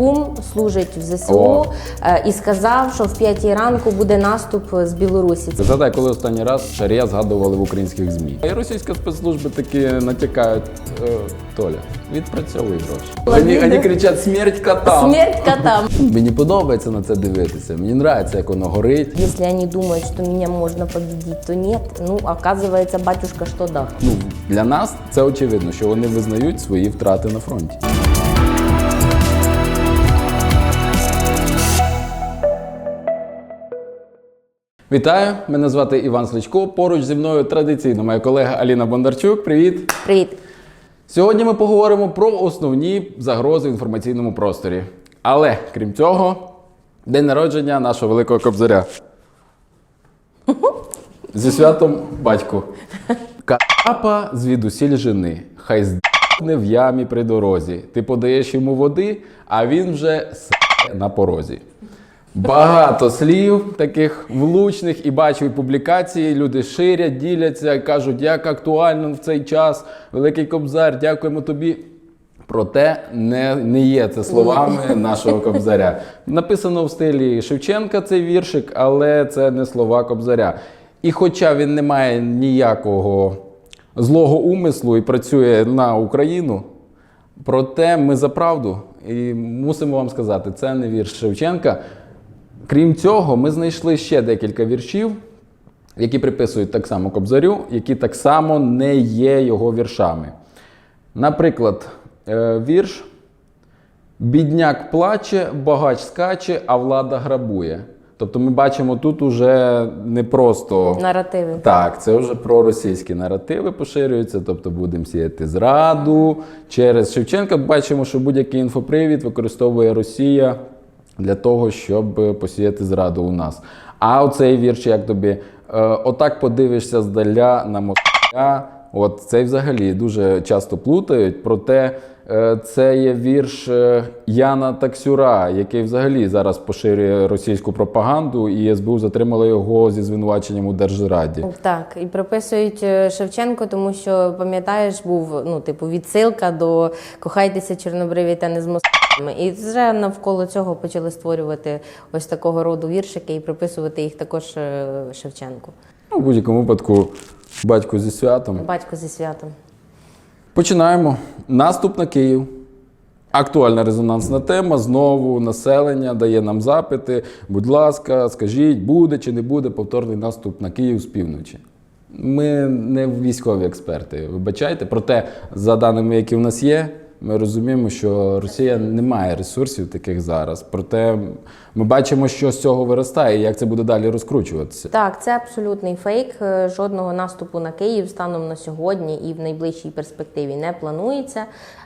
кум служить в ЗСУ О. е, і сказав, що в п'ятій ранку буде наступ з Білорусі. Згадай, коли останній раз Шарія згадували в українських ЗМІ. І російські спецслужби таки натякають, е, Толя, відпрацьовуй гроші. Вони, вони кричать смерть котам. Смерть котам. Мені подобається на це дивитися. Мені подобається, як воно горить. Если они думают, что меня можно победить, то нет. Ну, оказывается, батюшка, что да. Ну, для нас це очевидно, що вони визнають свої втрати на фронті. Вітаю! Мене звати Іван Сличко. Поруч зі мною традиційно моя колега Аліна Бондарчук. Привіт! Привіт. Сьогодні ми поговоримо про основні загрози в інформаційному просторі. Але крім цього, день народження нашого великого кобзаря. Зі святом батьку. Капа звідусіль жени. Хай здне в ямі при дорозі. Ти подаєш йому води, а він вже с на порозі. Багато слів таких влучних і бачив публікації. Люди ширять, діляться, кажуть, як актуально в цей час. Великий Кобзар, дякуємо тобі. Проте не, не є це словами нашого кобзаря. Написано в стилі Шевченка цей віршик, але це не слова кобзаря. І хоча він не має ніякого злого умислу і працює на Україну, проте ми за правду. І мусимо вам сказати, це не вірш Шевченка. Крім цього, ми знайшли ще декілька віршів, які приписують так само Кобзарю, які так само не є його віршами. Наприклад, е, вірш Бідняк плаче, багач скаче, а влада грабує. Тобто ми бачимо тут уже не просто Наративи. так, це вже про російські наративи поширюються, тобто будемо сіяти зраду. Через Шевченка бачимо, що будь-який інфопривід використовує Росія для того, щоб посіяти зраду у нас. А оцей вірш, як тобі, е, отак подивишся здаля на москаля. От цей взагалі дуже часто плутають. Проте е, це є вірш е, Яна Таксюра, який взагалі зараз поширює російську пропаганду, і СБУ затримала його зі звинуваченням у держзраді. Так, і приписують е, Шевченко, тому що пам'ятаєш, був ну, типу, відсилка до кохайтеся чорнобриві та не з москалями. І вже навколо цього почали створювати ось такого роду віршики і приписувати їх також е, Шевченку. Ну, в будь-якому випадку, батько зі святом. Батько зі святом. Починаємо. Наступ на Київ. Актуальна резонансна тема. Знову населення дає нам запити. Будь ласка, скажіть, буде чи не буде повторний наступ на Київ з півночі. Ми не військові експерти, вибачайте. Проте, за даними, які в нас є, ми розуміємо, що Росія не має ресурсів таких зараз. Проте ми бачимо, що з цього виростає і як це буде далі розкручуватися. Так, це абсолютний фейк. Е, Жодного наступу на Київ станом на сьогодні і в найближчій перспективі не планується.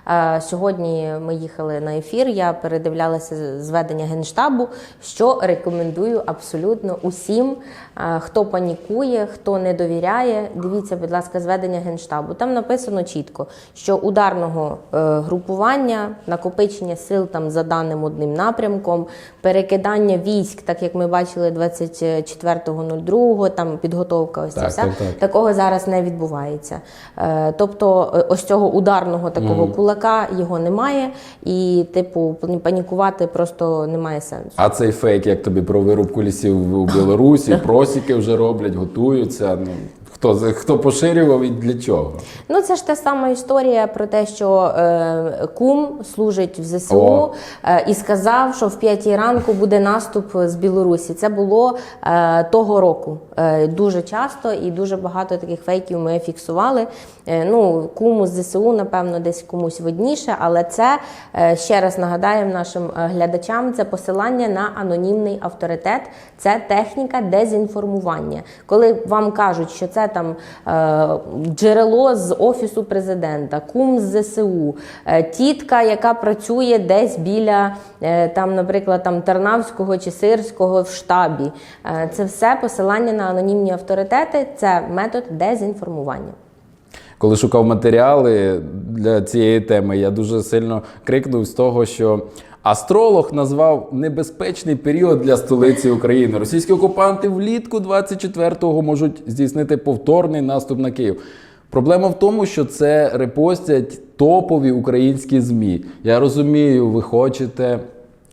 Е, Сьогодні ми їхали на ефір. Я передивлялася зведення генштабу, що рекомендую абсолютно усім, е, хто панікує, хто не довіряє. Дивіться, будь ласка, зведення генштабу. Там написано чітко, що ударного групування, накопичення сил там за даним одним напрямком, перекидання військ, так як ми бачили 24.02, там підготовка, ось це Так, все. так, так. Такого зараз не відбувається. Е, Тобто, е, ось цього ударного такого кулака його немає, і, типу, панікувати просто немає сенсу. А цей фейк, як тобі про вирубку лісів у Білорусі, просіки вже роблять, готуються. Ну хто хто поширював і для чого? Ну, це ж та сама історія про те, що е, кум служить в ЗСУ е, і сказав, що в п'ятій ранку буде наступ з Білорусі. Це було е, того року. Е, дуже часто і дуже багато таких фейків ми фіксували. Е, ну, куму з ЗСУ, напевно, десь комусь видніше, але це е, ще раз нагадаємо нашим е, глядачам: це посилання на анонімний авторитет, це техніка дезінформування. Коли вам кажуть, що це там джерело з офісу президента, кум з ЗСУ, тітка, яка працює десь біля там, наприклад, там Тарнавського чи Сирського в штабі. Це все посилання на анонімні авторитети, це метод дезінформування. Коли шукав матеріали для цієї теми, я дуже сильно крикнув з того, що астролог назвав небезпечний період для столиці України. Російські окупанти влітку 24-го можуть здійснити повторний наступ на Київ. Проблема в тому, що це репостять топові українські ЗМІ. Я розумію, ви хочете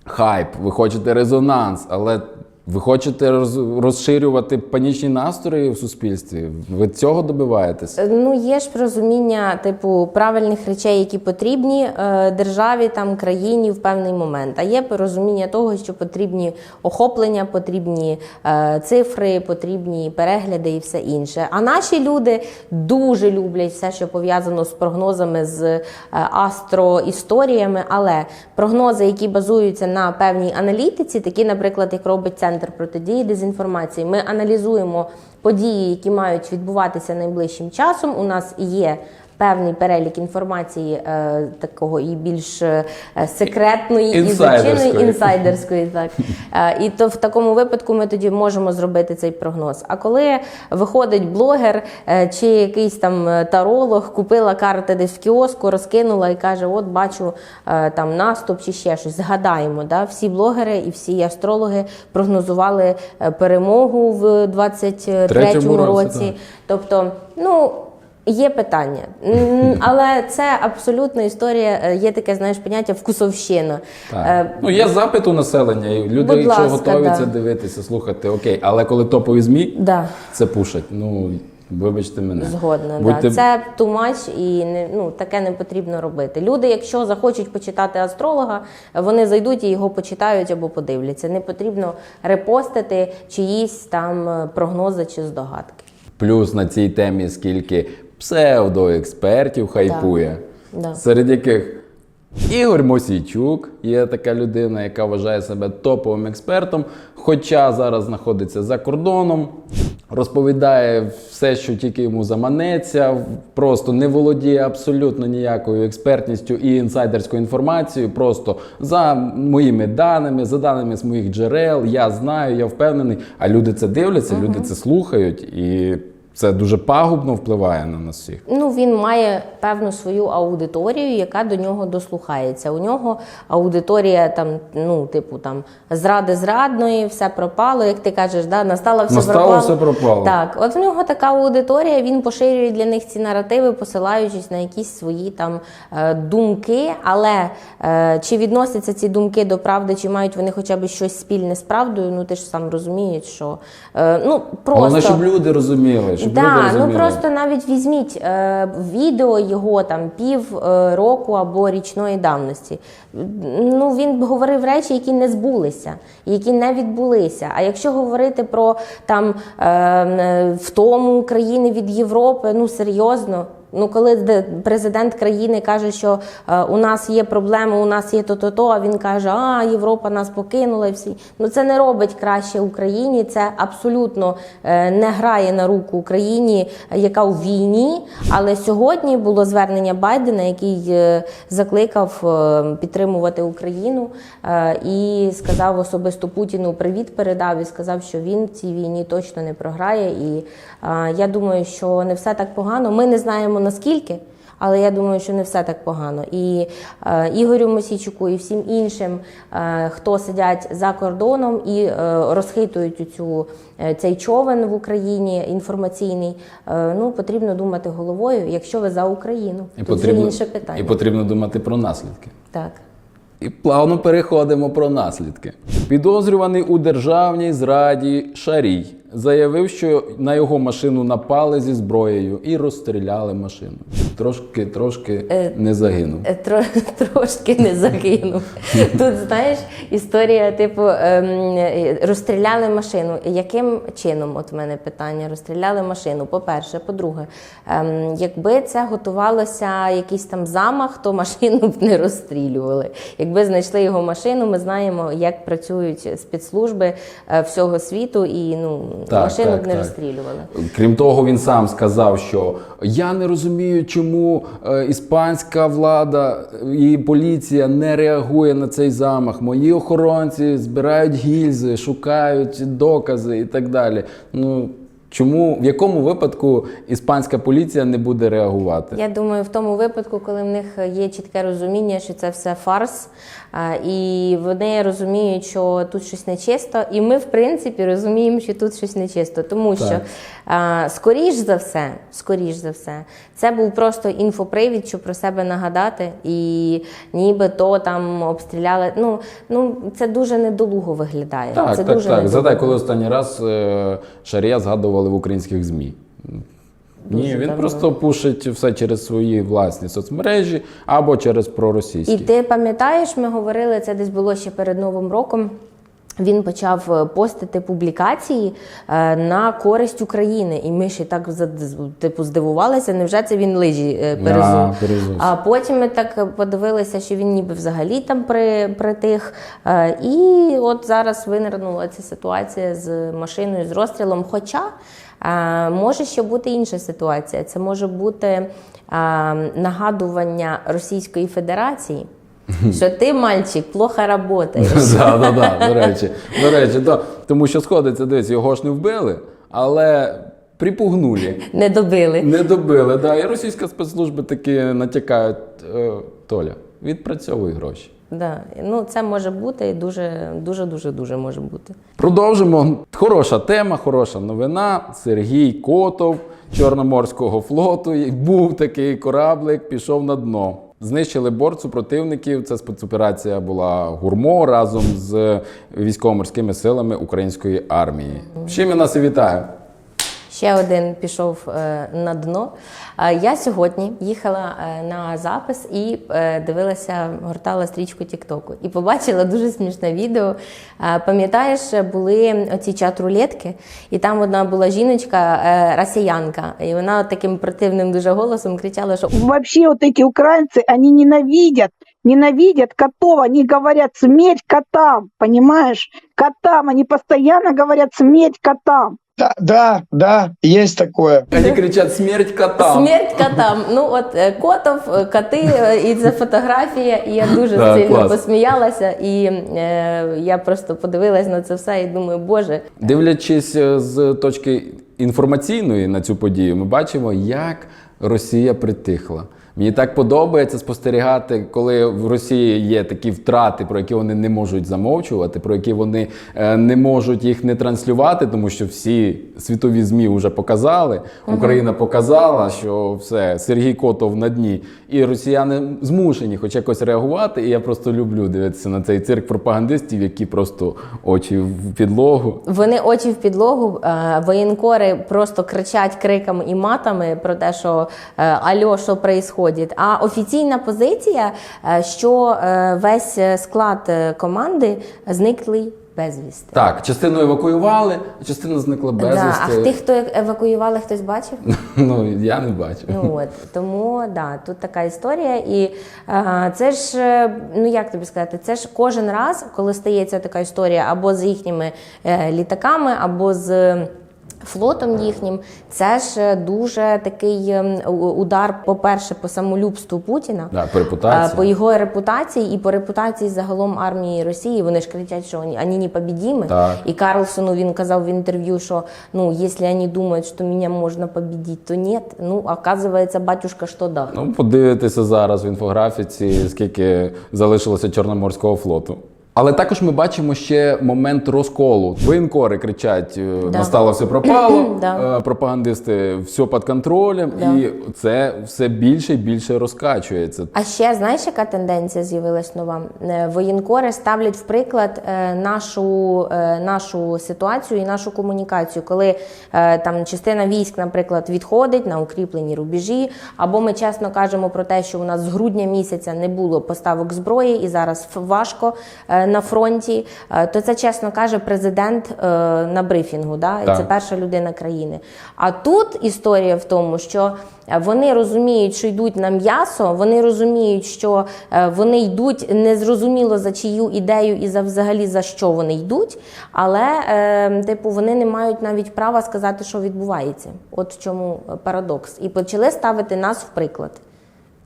хайп, ви хочете резонанс, але ви хочете роз- розширювати панічні настрої в суспільстві. Ви цього добиваєтесь? Ну, є ж розуміння, типу, правильних речей, які потрібні е, державі, там, країні в певний момент. А є розуміння того, що потрібні охоплення, потрібні е, цифри, потрібні перегляди і все інше. А наші люди дуже люблять все, що пов'язано з прогнозами, з е, астроісторіями. Але прогнози, які базуються на певній аналітиці, такі, наприклад, як робить центр протидії дезінформації, ми аналізуємо події, які мають відбуватися найближчим часом. У нас є певний перелік інформації е, такого і більш е, секретної і злочинної інсайдерської. Так е, і то в такому випадку ми тоді можемо зробити цей прогноз. А коли виходить блогер чи якийсь там таролог, купила карти десь в кіоску, розкинула і каже: От бачу там наступ чи ще щось. Згадаємо, да, всі блогери і всі астрологи прогнозували перемогу в 23-му році, році. Тобто, ну. Є питання, але це абсолютна історія. Е, Є таке, знаєш, поняття вкусовщина. Так. Е, Ну, є запит у населення, і люди, Будь якщо ласка, готові да. це дивитися, слухати, окей. Але коли топові ЗМІ Да, це пушать, ну вибачте мене. згодна. Будьте- Да. Це much і не, ну, таке не потрібно робити. Люди, якщо захочуть почитати астролога, вони зайдуть і його почитають або подивляться. Не потрібно репостити чиїсь там е, прогнози чи здогадки. Плюс на цій темі скільки псевдоекспертів хайпує, Да. серед яких Ігор Мосійчук є така людина, яка вважає себе топовим експертом, хоча зараз знаходиться за кордоном, розповідає все, що тільки йому заманеться, просто не володіє абсолютно ніякою експертністю і інсайдерською інформацією. Просто за моїми даними, за даними з моїх джерел, я знаю, я впевнений. А люди це дивляться, люди це слухають, і це дуже пагубно впливає на нас всіх. Ну, він має певну свою аудиторію, яка до нього дослухається. У нього аудиторія там, ну, типу, там зради зрадної, все пропало. Як ти кажеш, да, настало все Настало, пропало. все пропало. Так, от в нього така аудиторія, він поширює для них ці наративи, посилаючись на якісь свої там е, думки. Але е, чи відносяться ці думки до правди, чи мають вони хоча б щось спільне з правдою? Ну ти ж сам розумієш, що е, ну просто Головне, щоб люди розуміли, щоб люди Да, розуміли. ну просто навіть візьміть е, відео його там пів е, року або річної давності. Ну він говорив речі, які не збулися, які не відбулися. А якщо говорити про там е, е, втому України від Європи, ну серйозно. Ну, коли президент країни каже, що е, у нас є проблеми, у нас є то-то, то, а він каже, а Європа нас покинула і всі. Ну це не робить краще Україні. Це абсолютно е, не грає на руку Україні, яка у війні. Але сьогодні було звернення Байдена, який е, закликав підтримувати Україну і сказав особисто Путіну привіт передав і сказав, що він цій війні точно не програє. І я думаю, що не все так погано. Ми не знаємо наскільки. Але я думаю, що не все так погано. І е, Ігорю Мосійчуку, і всім іншим, е, хто сидять за кордоном і е, розхитують цю, е, цей човен в Україні інформаційний, е, ну потрібно думати головою, якщо ви за Україну. І Тут вже інше питання. і потрібно думати про наслідки. Так. І плавно переходимо про наслідки. Підозрюваний у державній зраді Шарій заявив, що на його машину напали зі зброєю і розстріляли машину. Трошки, трошки Е, не загинув. Е, Тро, трошки не загинув. Тут знаєш історія, типу, ем, е, розстріляли машину. Яким чином? От в мене питання. Розстріляли машину. По-перше, по-друге, ем, якби це готувалося якийсь там замах, то машину б не розстрілювали. Якби знайшли його машину, ми знаємо, як працюють спецслужби е, всього світу, і ну Так, машину так, б не так. розстрілювали. Крім того, він сам сказав, що я не розумію, чому е, іспанська влада і поліція не реагує на цей замах. Мої охоронці збирають гільзи, шукають докази і так далі. Ну чому в якому випадку іспанська поліція не буде реагувати? Я думаю, в тому випадку, коли в них є чітке розуміння, що це все фарс, І вони розуміють, що тут щось нечисто, і ми, в принципі, розуміємо, що тут щось нечисто. Тому що, Так. а, скоріш за все, скоріш за все, це був просто інфопривід, щоб про себе нагадати, і ніби то там обстріляли. Ну, ну це дуже недолуго виглядає. Так, це так, дуже так. недолуго. Задай, коли останній раз е, Шарія згадували в українських ЗМІ. Ні, він давно. просто пушить все через свої власні соцмережі або через проросійські. І ти пам'ятаєш, ми говорили, це десь було ще перед Новим роком. Він почав е, постити публікації е, на користь України, і ми ще так типу здивувалися. Невже це він лижі е, перезув? Да. А потім ми так подивилися, що він ніби взагалі там при, притих. Е, І от зараз винирнула ця ситуація з машиною з розстрілом. Хоча може ще бути інша ситуація. Це може бути нагадування Російської Федерації. Що ти, мальчик, плохо работаєш. Да, да, да, до речі, до речі, то, тому що сходиться, десь його ж не вбили, але припугнули. Не добили. Не добили, да. І російські спецслужби таки натякають, е, Толя, відпрацьовуй гроші. Да. Ну, це може бути і дуже, дуже, дуже, дуже може бути. Продовжимо. Хороша тема, хороша новина. Сергій Котов Чорноморського флоту. Був такий кораблик, пішов на дно. Знищили борт супротивників. Це спецоперація була гурмо разом з військово-морськими силами української армії. З чим я нас і вітаю. Ще один пішов е, на дно. Е, я сьогодні їхала е, на запис і дивилася, гортала стрічку Тіктоку і побачила дуже смішне відео. Пам'ятаєш, були оці чат-рулетки, і там одна була жіночка, росіянка, і вона таким противним дуже голосом кричала, що Вообще вот эти украинцы, они ненавидят, ненавидят котов, они говорят смерть котам, понимаешь? Котам, они постоянно говорят смерть котам. Да, да, да, есть такое. Вони кричать смерть котам. Смерть котам. Ну от е, котов, е, коти, е, і це фотографія. І я дуже Так, сильно клас. посміялася. І е, я просто подивилась на це все і думаю, боже, Дивлячись е, з точки інформаційної на цю подію, ми бачимо, як Росія притихла. Мені так подобається спостерігати, коли в Росії є такі втрати, про які вони не можуть замовчувати, про які вони е, не можуть їх не транслювати, тому що всі світові змі вже показали. Україна показала, що все Сергій Котов на дні, і росіяни змушені хоч якось реагувати. І я просто люблю дивитися на цей цирк пропагандистів, які просто очі в підлогу. вони очі в підлогу. е, Воєнкори просто кричать криками і матами про те, що е, альо, що происходить. А офіційна позиція, е, що е, весь е, склад команди зниклий безвісти. Так, частину евакуювали, а частина зникла Да, безвісти. а тих, хто евакуювали, хтось бачив? Ну я не бачу. Ну от тому да, тут така історія, і е, це ж ну як тобі сказати, це ж кожен раз, коли стається така історія, або з їхніми е, літаками, або з. Флотом їхнім це ж е, дуже такий ем, удар, по-перше, по самолюбству Путіна, Да, по репутації. по його репутації і по репутації загалом армії Росії. Вони ж кричать, що вони непобідімі. Так. І Карлсону він казав в інтерв'ю, що ну, якщо вони думають, що мене можна победити, то ні. Ну, оказується, батюшка, що да. Ну, подивитися зараз в інфографіці, скільки залишилося Чорноморського флоту. Але також ми бачимо ще момент розколу. Воєнкори кричать: е, Да. настало все пропало. Да. е, Пропагандисти все під контролем, Да. і це все більше і більше розкачується. А ще знаєш, яка тенденція з'явилась нова? Е, Воєнкори ставлять в приклад нашу, нашу ситуацію і нашу комунікацію, коли там частина військ, наприклад, відходить на укріплені рубежі, або ми чесно кажемо про те, що у нас з грудня місяця не було поставок зброї, і зараз важко на фронті. е, То це чесно каже президент е, на брифінгу. Да? І це перша людина країни. А тут історія в тому, що е, вони розуміють, що йдуть на м'ясо, вони розуміють, що вони йдуть незрозуміло за чию ідею і за взагалі за що вони йдуть, але типу вони не мають навіть права сказати, що відбувається. От в чому парадокс. І почали ставити нас в приклад.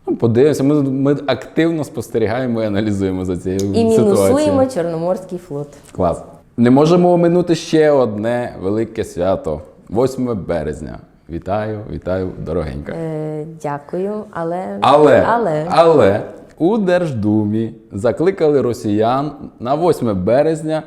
Ну, подивимося, ми, ми активно спостерігаємо і аналізуємо за цією І мінусуємо ситуацією. Чорноморський флот. Клас. Не можемо оминути ще одне велике свято 8 березня. Вітаю, вітаю, дорогенька. Е, дякую, але Але, але але У Держдумі закликали росіян на 8 березня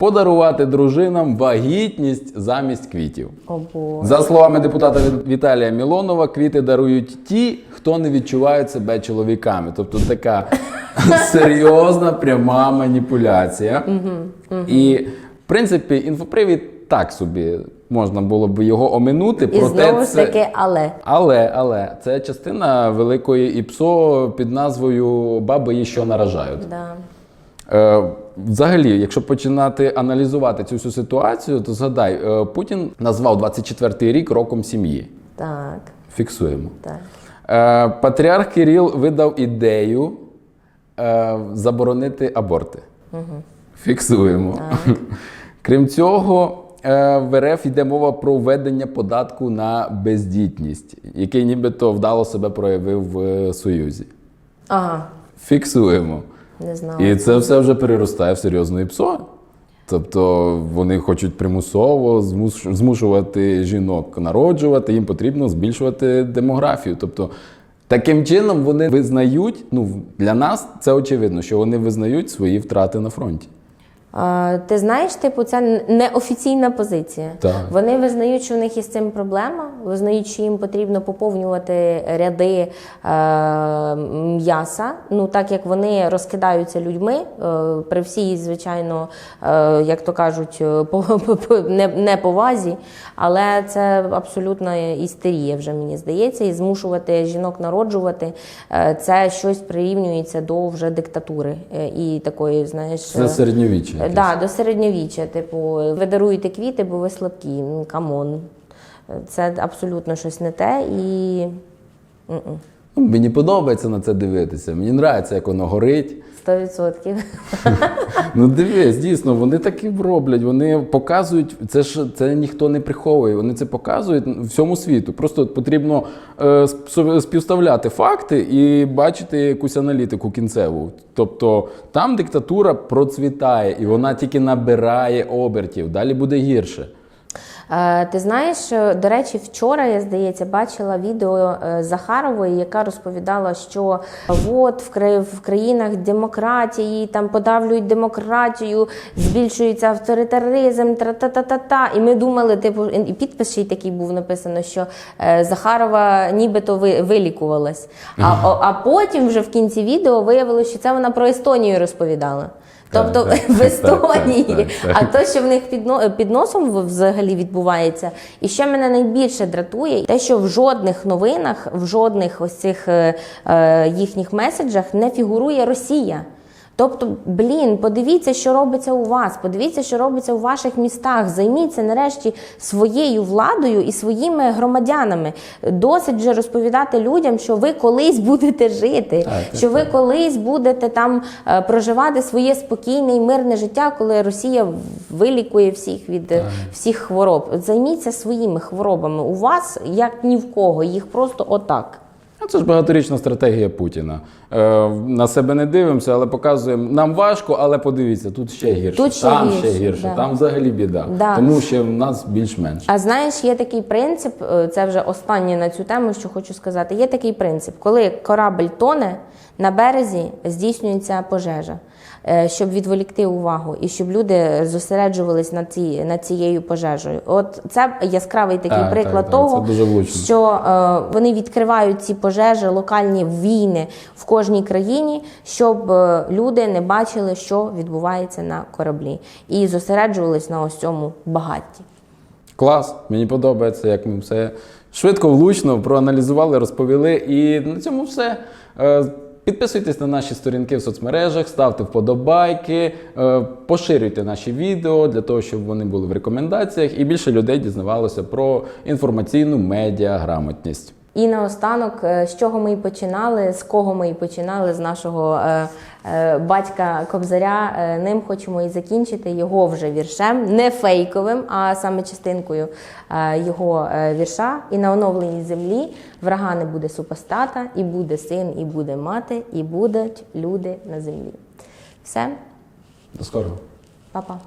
подарувати дружинам вагітність замість квітів. О, Боже. За словами депутата Віталія Мілонова, квіти дарують ті, хто не відчувають себе чоловіками. Тобто така серйозна пряма маніпуляція. І в принципі, інфопривід так собі можна було б його оминути. І проте знову ж це... таки, але. Але, але це частина великої ІПСО під назвою Баби її що наражають. Да. Е, взагалі, якщо починати аналізувати цю всю ситуацію, то згадай, е, Путін назвав 24-й рік роком сім'ї. Так, Фіксуємо. так. Е, Патріарх Кирил видав ідею е, заборонити аборти. Фіксуємо. Крім цього, в РФ йде мова про введення податку на бездітність, який нібито вдало себе проявив в Союзі. Ага, Фіксуємо. Не знала. І це все вже переростає в серйозну ІПСО. Тобто вони хочуть примусово змушувати жінок народжувати, їм потрібно збільшувати демографію. Тобто таким чином вони визнають, ну для нас це очевидно, що вони визнають свої втрати на фронті. Ти знаєш, типу, це неофіційна позиція. Так. Вони визнають, що в них із цим проблема, визнають, що їм потрібно поповнювати ряди е, м'яса. Ну так як вони розкидаються людьми е, при всій, звичайно, е, як то кажуть, е, по, по- по- не, неповазі, але це абсолютна істерія, вже мені здається, і змушувати жінок народжувати е, це щось прирівнюється до вже диктатури е, і такої, знаєш, Це е, середньовіччя. Е, якесь. Да, до середньовіччя. Типу, ви даруєте квіти, бо ви слабкі. Ну, камон. Це абсолютно щось не те і. м-м. Ну, Мені подобається на це дивитися. Мені подобається, як воно горить. 100%. Ну дивись, дійсно, вони так і роблять. Вони показують, це ж це ніхто не приховує. Вони це показують всьому світу. Просто потрібно е, співставляти факти і бачити якусь аналітику кінцеву. Тобто там диктатура процвітає і вона тільки набирає обертів. Далі буде гірше. Е, Ти знаєш, е, до речі, вчора я здається бачила відео е, Захарової, яка розповідала, що от в в країнах демократії там подавлюють демократію, збільшується авторитаризм, тра-та-та-та-та. І ми думали, типу, і підпис ще й такий був написано, що Захарова нібито ви- вилікувалась. А, а потім вже в кінці відео виявилося, що це вона про Естонію розповідала. Тобто так, в Естонії, так, так, так. а то, що в них під, під носом взагалі відбувається. І що мене найбільше дратує, те, що в жодних новинах, в жодних ось цих е, е, їхніх меседжах не фігурує Росія. Тобто, блін, подивіться, що робиться у вас, подивіться, що робиться у ваших містах. Займіться нарешті своєю владою і своїми громадянами. Досить вже розповідати людям, що ви колись будете жити, Так, що ви колись будете там е, проживати своє спокійне і мирне життя, коли Росія вилікує всіх від е, всіх хвороб. Займіться своїми хворобами. У вас як ні в кого, їх просто отак. Це ж багаторічна стратегія Путіна. Е, на себе не дивимося, але показуємо. Нам важко, але подивіться, тут ще гірше. Тут ще там гірше, ще гірше, да. там взагалі біда. Да. Тому що в нас більш-менш. А знаєш, є такий принцип, е, це вже останнє на цю тему, що хочу сказати. Є такий принцип, коли корабль тоне, на березі здійснюється пожежа, щоб відволікти увагу і щоб люди зосереджувались над, ці, над цією пожежею. От це яскравий такий Так, приклад так, того, що е, вони відкривають ці пожежі, локальні війни в кожній країні, щоб е, люди не бачили, що відбувається на кораблі, і зосереджувались на ось цьому багатті. Клас, мені подобається, як ми все швидко, влучно проаналізували, розповіли. І на цьому все. Підписуйтесь на наші сторінки в соцмережах, ставте вподобайки, е, поширюйте наші відео для того, щоб вони були в рекомендаціях і більше людей дізнавалося про інформаційну медіаграмотність. І наостанок, е, з чого ми і починали, з кого ми і починали, з нашого е, е, батька Кобзаря. Ним хочемо і закінчити його вже віршем, не фейковим, а саме частинкою його вірша. І на оновленій землі врага не буде супостата, і буде син, і буде мати, і будуть люди на землі. Все, До скорого! па-па.